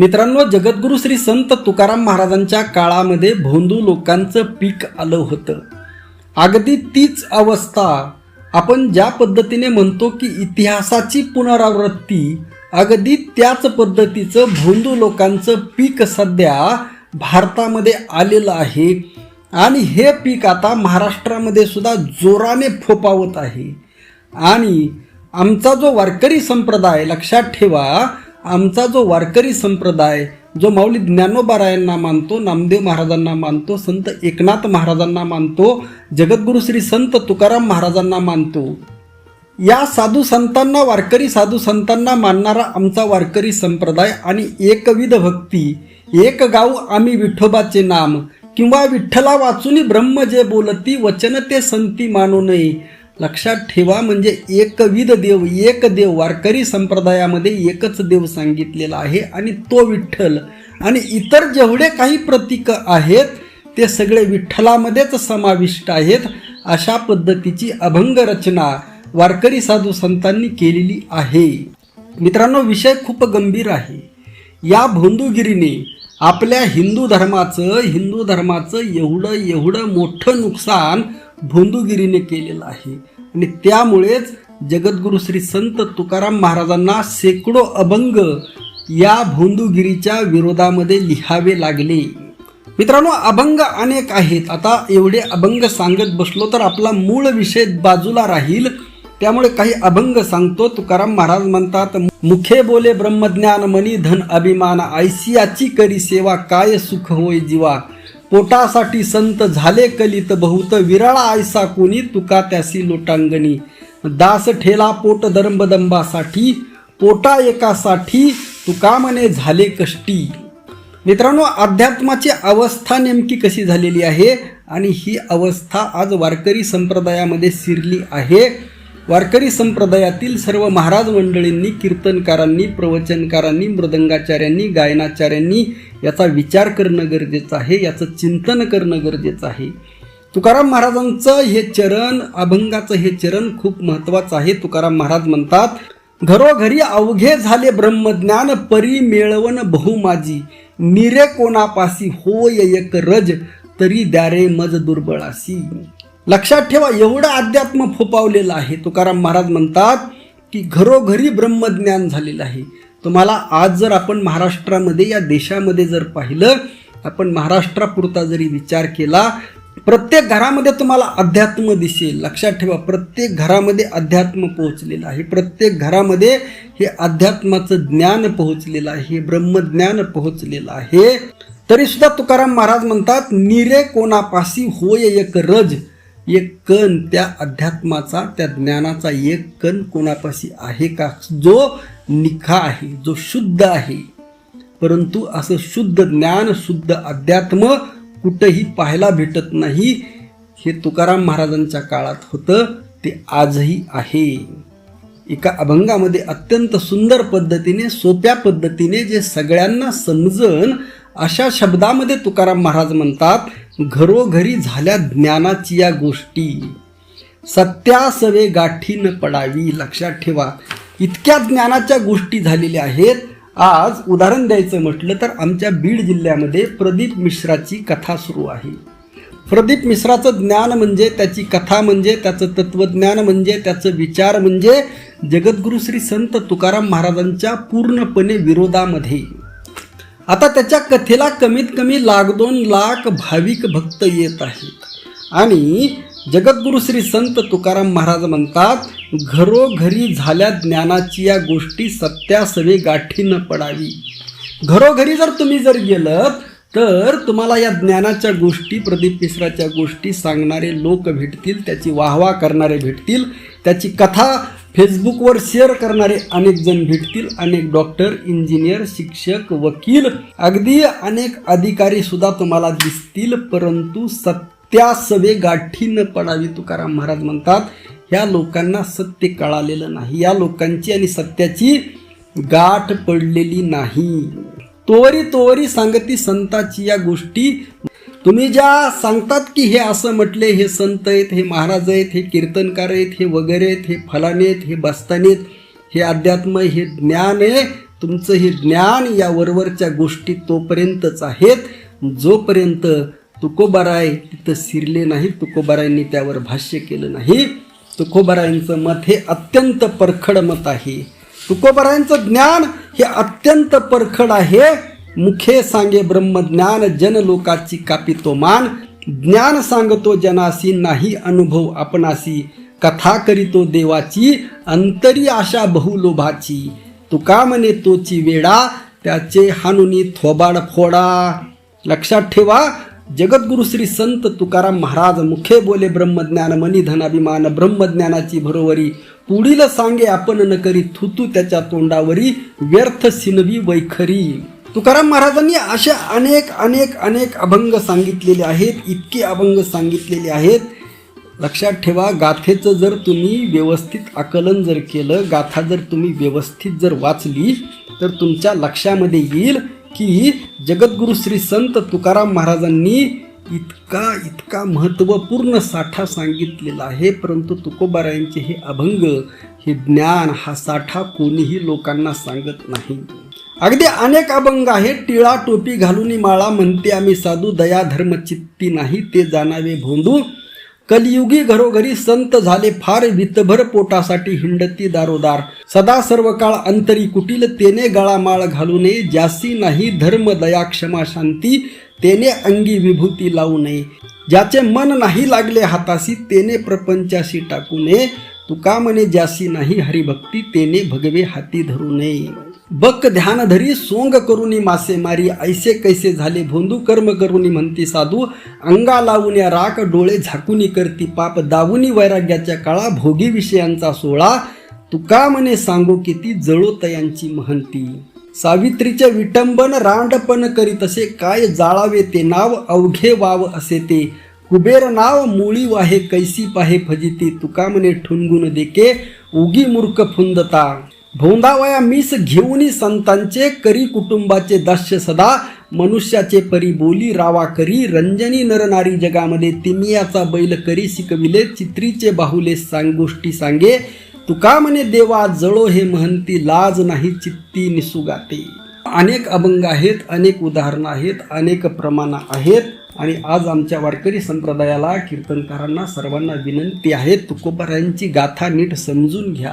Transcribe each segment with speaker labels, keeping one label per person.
Speaker 1: मित्रांनो जगद्गुरु श्री संत तुकाराम महाराजांच्या काळामध्ये भोंदू लोकांचं पीक आलं होतं. अगदी तीच अवस्था आपण ज्या पद्धतीने म्हणतो की इतिहासाची पुनरावृत्ती अगदी त्याच पद्धतीचं भोंदू लोकांचं पीक सध्या भारतामध्ये आलेलं आहे. आणि हे पीक आता महाराष्ट्रामध्ये सुद्धा जोराने फोपावत आहे. आणि आमचा जो वारकरी संप्रदाय लक्षात ठेवा आमचा जो वारकरी संप्रदाय जो माऊली ज्ञानोबारायांना मानतो नामदेव महाराजांना मानतो संत एकनाथ महाराजांना मानतो जगद्गुरु श्री संत तुकाराम महाराजांना मानतो या साधू संतांना वारकरी साधू संतांना मानणारा आमचा वारकरी संप्रदाय आणि एकविध भक्ती एक गाव आम्ही विठोबाचे नाम किंवा विठ्ठला वाचून ब्रह्म जे बोलती वचन ते संती मानू नये लक्षात ठेवा म्हणजे एकविध देव एक देव वारकरी संप्रदायामध्ये एकच देव सांगितलेला आहे आणि तो विठ्ठल. आणि इतर जेवढे काही प्रतीक आहेत ते सगळे विठ्ठलामध्येच समाविष्ट आहेत. अशा पद्धतीची अभंग रचना वारकरी साधू संतांनी केलेली आहे. मित्रांनो विषय खूप गंभीर आहे. या भोंदूगिरीने आपल्या हिंदू धर्माचं हिंदू धर्माचं एवढं एवढं मोठं नुकसान भोंदूगिरीने केलेलं आहे. आणि त्यामुळेच जगद्गुरु श्री संत तुकाराम महाराजांना शेकडो अभंग या भोंदूगिरीच्या विरोधामध्ये लिहावे लागले. मित्रांनो अभंग अनेक आहेत. आता एवढे अभंग सांगत बसलो तर आपला मूळ विषय बाजूला राहील. त्यामुळे काही अभंग सांगतो. तुकाराम महाराज म्हणतात मुखे बोले ब्रह्मज्ञान मनी धन अभिमान ऐसियाची करी सेवा काय सुख होय जीवा? पोटासाठी संत झाले कलित बहुत विराळा आयसा कोणी तुका त्यासी लोटांगणी. दास ठेला पोट दंबासाठी पोटा एकासाठी तुका म्हणे झाले कष्टी. मित्रांनो अध्यात्माची अवस्था नेमकी कशी झालेली आहे? आणि ही अवस्था आज वारकरी संप्रदायामध्ये शिरली आहे. वारकरी संप्रदायातील सर्व महाराज मंडळींनी कीर्तनकारांनी प्रवचनकारांनी मृदंगाचार्यांनी गायनाचार्यांनी याचा विचार करणं गरजेचं आहे याचं चिंतन करणं गरजेचं आहे. तुकाराम महाराजांचं हे चरण अभंगाचं हे चरण खूप महत्वाचं आहे. तुकाराम महाराज म्हणतात घरोघरी अवघे झाले ब्रह्मज्ञान परी मिळवण बहुमाजी निरे कोणापासी होय एक रज तरी द्यारे मज दुर्बळासी. लक्षात ठेवा एवढं अध्यात्म फोपावलेलं आहे. तुकाराम महाराज म्हणतात की घरोघरी ब्रह्मज्ञान झालेलं आहे. तुम्हाला आज जर आपण महाराष्ट्रामध्ये या देशामध्ये जर पाहिलं आपण महाराष्ट्रापुरता जरी विचार केला प्रत्येक घरामध्ये तुम्हाला अध्यात्म दिसेल. लक्षात ठेवा प्रत्येक घरामध्ये अध्यात्म पोहोचलेलं आहे. प्रत्येक घरामध्ये हे अध्यात्माचं ज्ञान पोहोचलेलं आहे हे ब्रह्मज्ञान पोहोचलेलं आहे. तरीसुद्धा तुकाराम महाराज म्हणतात निरे कोणापासी होय एक रज. एक कण त्या अध्यात्माचा त्या ज्ञानाचा एक कण कोणापाशी आहे का? जो निखा आहे जो शुद्ध आहे. परंतु असं शुद्ध ज्ञान शुद्ध अध्यात्म कुठंही पाहायला भेटत नाही. हे तुकाराम महाराजांच्या काळात होतं ते आजही आहे. एका अभंगामध्ये अत्यंत सुंदर पद्धतीने सोप्या पद्धतीने जे सगळ्यांना समजन अशा शब्दामध्ये तुकाराम महाराज म्हणतात घरोघरी झाल्या ज्ञानाची या गोष्टी. सत्यासवे गाठी न पडावी लक्षात ठेवा. इतक्या ज्ञानाच्या गोष्टी झालेल्या आहेत. आज उदाहरण द्यायचं म्हटलं तर आमच्या बीड जिल्ह्यामध्ये प्रदीप मिश्राची कथा सुरू आहे. प्रदीप मिश्राचं ज्ञान म्हणजे त्याची कथा म्हणजे त्याचं तत्वज्ञान म्हणजे त्याचं विचार म्हणजे जगद्गुरु श्री संत तुकाराम महाराजांच्या पूर्णपणे विरोधामध्ये. आता त्याच्या कथेला कमीत कमी लाख दोन लाख भाविक भक्त येत आहेत. आणि जगद्गुरु श्री संत तुकाराम महाराज म्हणतात घरोघरी झाल्या ज्ञानाची या गोष्टी सत्यासवे गाठी न पडावी. घरोघरी जर तुम्ही जर गेलं तर तुम्हाला या ज्ञानाच्या गोष्टी प्रदीप मिश्राच्या गोष्टी सांगणारे लोक भेटतील त्याची वाहवा करणारे भेटतील त्याची कथा फेसबुकवर शेअर करणारे अनेक जण भेटतील अनेक डॉक्टर इंजिनियर शिक्षक वकील. अगदी अनेक अधिकारी सुद्धा तुम्हाला दिसतील परंतु सत्यासवे गाठी न पडावी तुकाराम महाराज म्हणतात ह्या लोकांना सत्य कळालेलं नाही. या लोकांची आणि सत्याची गाठ पडलेली नाही. तोवरी तोवरी सांगती संताची या गोष्टी तुम्ही ज्या सांगतात की हे असं म्हटले हे संत आहेत हे महाराज आहेत हे कीर्तनकार आहेत हे वगैरे आहेत हे फलाने आहेत हे बस्ताने आहेत हे अध्यात्म हे ज्ञान आहे तुमचं हे ज्ञान या वरवरच्या गोष्टी तोपर्यंतच आहेत. जोपर्यंत तुकोबाराय तिथं शिरले नाही तुकोबारायांनी त्यावर भाष्य केलं नाही तुकोबारायांचं मत हे अत्यंत परखड मत आहे. तुकोबारायांचं ज्ञान हे अत्यंत परखड आहे. मुखे सांगे ब्रह्मज्ञान जन लोकाची कापितो मान. ज्ञान सांगतो जनासी नाही अनुभव आपणासी. कथा करीतो देवाची अंतरी आशा बहुलोभाची तुका म्हणे तोची वेडा त्याचे हानुनी थोबाड फोडा. लक्षात ठेवा जगद्गुरु श्री संत तुकाराम महाराज मुखे बोले ब्रह्मज्ञान मनी धनाभिमान. ब्रह्मज्ञानाची भरोवरी पुढील सांगे आपण न करी थुतू त्याच्या तोंडावरी व्यर्थ सिनवी वैखरी. तुकाराम महाराजांनी अशा अनेक अनेक अनेक अभंग सांगितलेले आहेत इतके अभंग सांगितलेले आहेत. लक्षात ठेवा गाथेचं जर तुम्ही व्यवस्थित आकलन जर केलं गाथा जर तुम्ही व्यवस्थित जर वाचली तर तुमच्या लक्षामध्ये येईल की जगद्गुरु श्री संत तुकाराम महाराजांनी इतका इतका महत्त्वपूर्ण साठा सांगितलेला आहे. परंतु तुकोबारायांचे हे अभंग हे ज्ञान हा साठा कोणीही लोकांना सांगत नाही. अगदी अनेक अभंग आहेत. टिळा टोपी घालून माळा म्हणते आम्ही साधू दया धर्म चित्ती नाही ते जाणावे भोंदू. कलियुगी घरोघरी संत झाले फार वितभर पोटासाठी हिंडती दारोदार. सदा सर्व काळ अंतरी कुटील तेने गळामाळ घालू नये. जासी नाही धर्म दया क्षमा शांती तेने अंगी विभूती लावू नये. ज्याचे मन नाही लागले हाताशी तेने प्रपंचाशी टाकू नये. तुका म्हणे ज्यासी नाही हरिभक्ती तेने भगवे हाती धरू नये. बक ध्यान धरी सोंग करुनी मासेमारी ऐसे कैसे झाले भोंदू कर्म करुनी म्हणती साधू. अंगा लावून या राख डोळे झाकुनी करती पाप दावुनी वैराग्याच्या काळा भोगी विषयांचा सोळा तुका म्हणे सांगू किती जळो तयांची महंती. सावित्रीचे विटंबन रांडपण करी तसे काय जाळावे ते नाव अवघे वाव असे ते. कुबेर नाव मुळी वाहे कैसी पाहे फजिती तुका म्हणे ठुनगुन देके उगी मूर्ख फुंदता. भोंदावया मीस घेऊनी संतांचे करी कुटुंबाचे दास्य सदा मनुष्याचे परी बोली रावा करी रंजनी नरनारी जगामध्ये तिमियाचा बैल करी शिकविले चित्रीचे बाहुले सांग गोष्टी सांगे. तुका म्हणे देवा जळो हे महंती लाज नाही चित्ती निसुगाते. अनेक अभंग आहेत अनेक उदाहरणं आहेत अनेक प्रमाणं आहेत. आणि आज आमच्या वारकरी संप्रदायाला कीर्तनकारांना सर्वांना विनंती आहे तुकोबारायांची गाथा नीट समजून घ्या.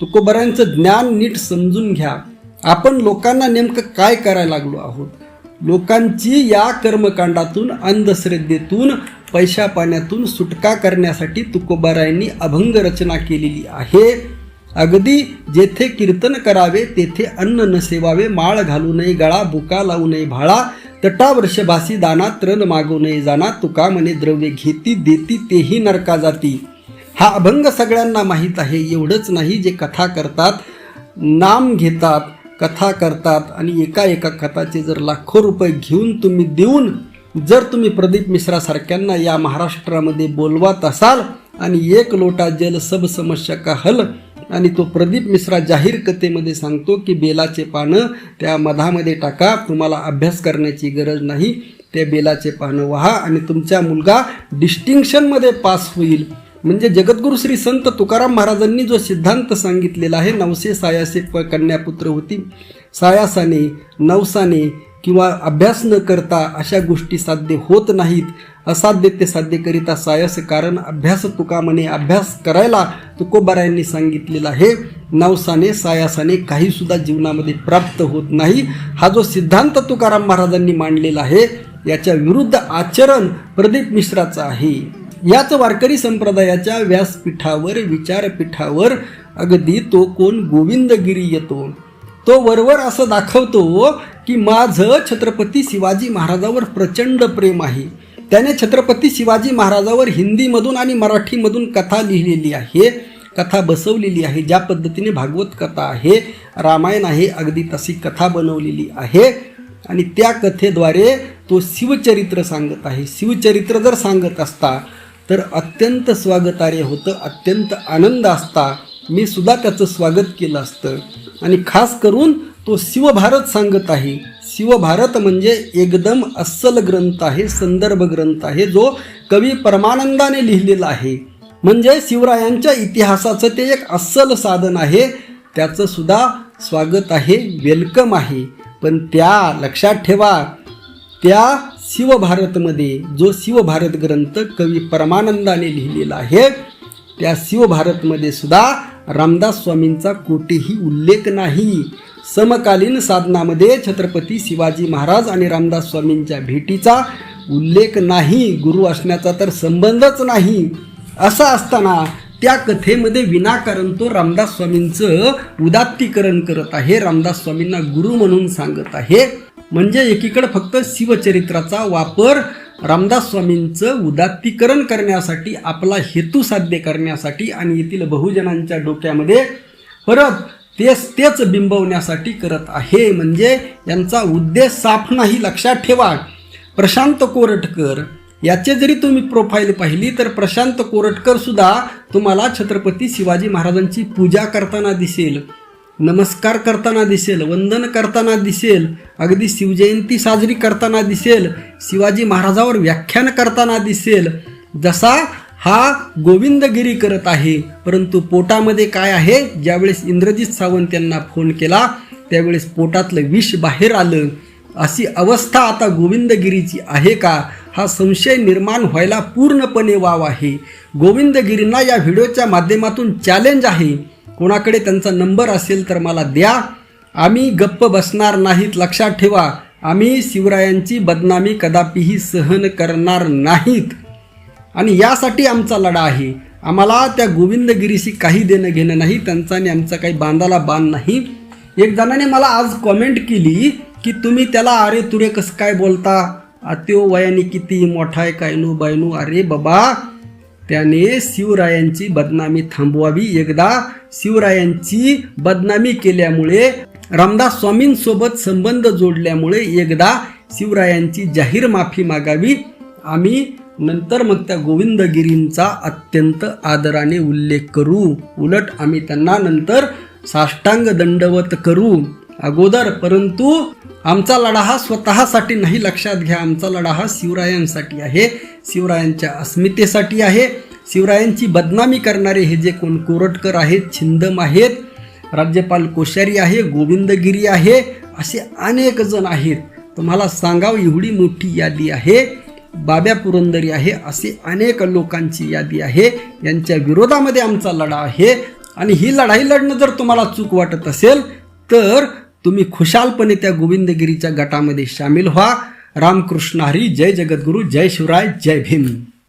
Speaker 1: तुकोबारायांचं ज्ञान नीट समजून घ्या. आपण लोकांना नेमकं काय करायला लागलो आहोत? लोकांची या कर्मकांडातून अंधश्रद्धेतून पैशा पाण्यातून सुटका करण्यासाठी तुकोबारायांनी अभंग रचना केलेली आहे. अगदी जेथे कीर्तन करावे तेथे अन्न न सेवावे माळ घालू नये गळा बुका लावू नये भाळा तटावर्ष भासी दाना तृण मागू नये जाना तुका म्हणे द्रव्य घेती देती तेही नरका जाती. हा अभंग सगळ्यांना माहीत आहे एवढंच नाही जे कथा करतात नाम घेतात कथा करतात आणि एका एका कथाचे जर लाखो रुपये घेऊन तुम्ही देऊन जर तुम्ही प्रदीप मिश्रासारख्यांना या महाराष्ट्रामध्ये बोलवत असाल आणि एक लोटा जल सब समस्या का हल आणि तो प्रदीप मिश्रा जाहीर कथेमध्ये सांगतो की बेलाचे पानं त्या मधामध्ये टाका तुम्हाला अभ्यास करण्याची गरज नाही. त्या बेलाचे पानं व्हा आणि तुमचा मुलगा डिस्टिंक्शनमध्ये पास होईल. म्हणजे जगद्गुरु श्री संत तुकाराम महाराजांनी जो सिद्धांत सांगितलेला आहे नवसे सायासे प कन्यापुत्र होती. सायासाने नवसाने किंवा अभ्यास न करता अशा गोष्टी साध्य होत नाहीत. असाध्य ते साध्य करिता सायस कारण अभ्यास तुका म्हणे अभ्यास करायला तुकोबारायांनी सांगितलेला आहे. नवसाने सायासाने काही सुद्धा जीवनामध्ये प्राप्त होत नाही. हा जो सिद्धांत तुकाराम महाराजांनी मांडलेला आहे याच्या विरुद्ध आचरण प्रदीप मिश्राचं आहे. याच वारकरी संप्रदायाच्या व्यासपीठावर विचारपीठावर अगदी तो कोण गोविंदगिरी येतो. तो वरवर असं दाखवतो की माझं छत्रपती शिवाजी महाराजावर प्रचंड प्रेम आहे. त्याने छत्रपती शिवाजी महाराजावर हिंदीमधून आणि मराठीमधून कथा लिहिलेली आहे. कथा बसवलेली आहे. ज्या पद्धतीने भागवत कथा आहे रामायण आहे अगदी तशी कथा बनवलेली आहे. आणि त्या कथेद्वारे तो शिवचरित्र सांगत आहे. शिवचरित्र जर सांगत असता तर अत्यंत स्वागतार्य होतं अत्यंत आनंद असता. मी सुद्धा त्याचं स्वागत केलं असतं. आणि खास करून तो शिवभारत सांगत आहे. शिवभारत म्हणजे एकदम अस्सल ग्रंथ आहे संदर्भ ग्रंथ आहे जो कवी परमानंदाने लिहिलेला आहे. म्हणजे शिवरायांच्या इतिहासाचं ते एक अस्सल साधन आहे. त्याचं सुद्धा स्वागत आहे वेलकम आहे. पण त्या लक्षात ठेवा त्या शिवभारतमध्ये जो शिवभारत ग्रंथ कवी परमानंदाने लिहिलेला आहे त्या शिवभारतमध्ये सुद्धा रामदास स्वामींचा कोठेही उल्लेख नाही. समकालीन साधनामध्ये छत्रपती शिवाजी महाराज आणि रामदास स्वामींच्या भेटीचा उल्लेख नाही गुरु असण्याचा तर संबंधच नाही. असं असताना त्या कथेमध्ये विनाकारण तो रामदास स्वामींचं उदात्तीकरण करत आहे. रामदास स्वामींना गुरु म्हणून सांगत आहे. म्हणजे एकीकडे फक्त शिवचरित्राचा वापर रामदास स्वामींचं उदात्तीकरण करण्यासाठी आपला हेतू साध्य करण्यासाठी आणि येथील बहुजनांच्या डोक्यामध्ये परत तेच तेच बिंबवण्यासाठी करत आहे. म्हणजे यांचा उद्देश साफ नाही लक्षात ठेवा. प्रशांत कोरटकर याचे जरी तुम्ही प्रोफाईल पाहिली तर प्रशांत कोरटकर सुद्धा तुम्हाला छत्रपती शिवाजी महाराजांची पूजा करताना दिसेल नमस्कार करताना दिसेल वंदन करताना दिसेल अगदी शिवजयंती साजरी करताना दिसेल शिवाजी महाराजावर व्याख्यान करताना दिसेल जसा हा गोविंदगिरी करत आहे. परंतु पोटामध्ये काय आहे? ज्यावेळेस इंद्रजित सावंत यांना फोन केला त्यावेळेस पोटातलं विष बाहेर आलं. अशी अवस्था आता गोविंदगिरीची आहे का? हा संशय निर्माण व्हायला पूर्णपणे वाव आहे. गोविंदगिरींना या व्हिडिओच्या माध्यमातून चॅलेंज आहे. कोणाकडे त्यांचा नंबर असेल तर मला द्या. आम्ही गप्प बसणार नाहीत लक्षात ठेवा. आम्ही शिवरायांची बदनामी कदापिही सहन करणार नाहीत. आणि यासाठी आमचा लढा आहे. आम्हाला त्या गोविंदगिरीशी काही देणं घेणं नाही त्यांचा आणि आमचा काही बांधाला बांध नाही. एक जणाने मला आज कॉमेंट केली की तुम्ही त्याला अरे तुरे कसं काय बोलता? त्यो वयाने किती मोठा आहे काय नो बायनू अरे बाबा त्याने शिवरायांची बदनामी थांबवावी. एकदा शिवरायांची बदनामी केल्यामुळे रामदास स्वामींसोबत संबंध जोडल्यामुळे एकदा शिवरायांची जाहीर माफी मागावी. आम्ही नंतर मग त्या गोविंदगिरींचा अत्यंत आदराने उल्लेख करू. उलट आम्ही त्यांना नंतर साष्टांग दंडवत करू. अगोदर परंतु आमचा लढा हा स्वतःसाठी नाही लक्षात घ्या. आमचा लढा हा शिवरायांसाठी आहे. शिवरायांच्या अस्मितेसाठी आहे. शिवरायांची बदनामी करणारे हे जे कोण कोरटकर आहेत छिंदम आहेत राज्यपाल कोश्यारी आहे गोविंदगिरी आहे असे अनेक जण आहेत. तुम्हाला सांगावं एवढी मोठी यादी आहे. बाब्या पुरंदरी आहे असे अनेक लोकांची यादी आहे. यांच्या विरोधामध्ये आमचा लढा आहे. आणि ही लढाई लढणं जर तुम्हाला चूक वाटत असेल तर तुम्ही खुशालपणे त्या गोविंदगिरीच्या गटामध्ये सामील व्हा. रामकृष्ण हरी जय जगद्गुरू जय शिवराय जय भीम.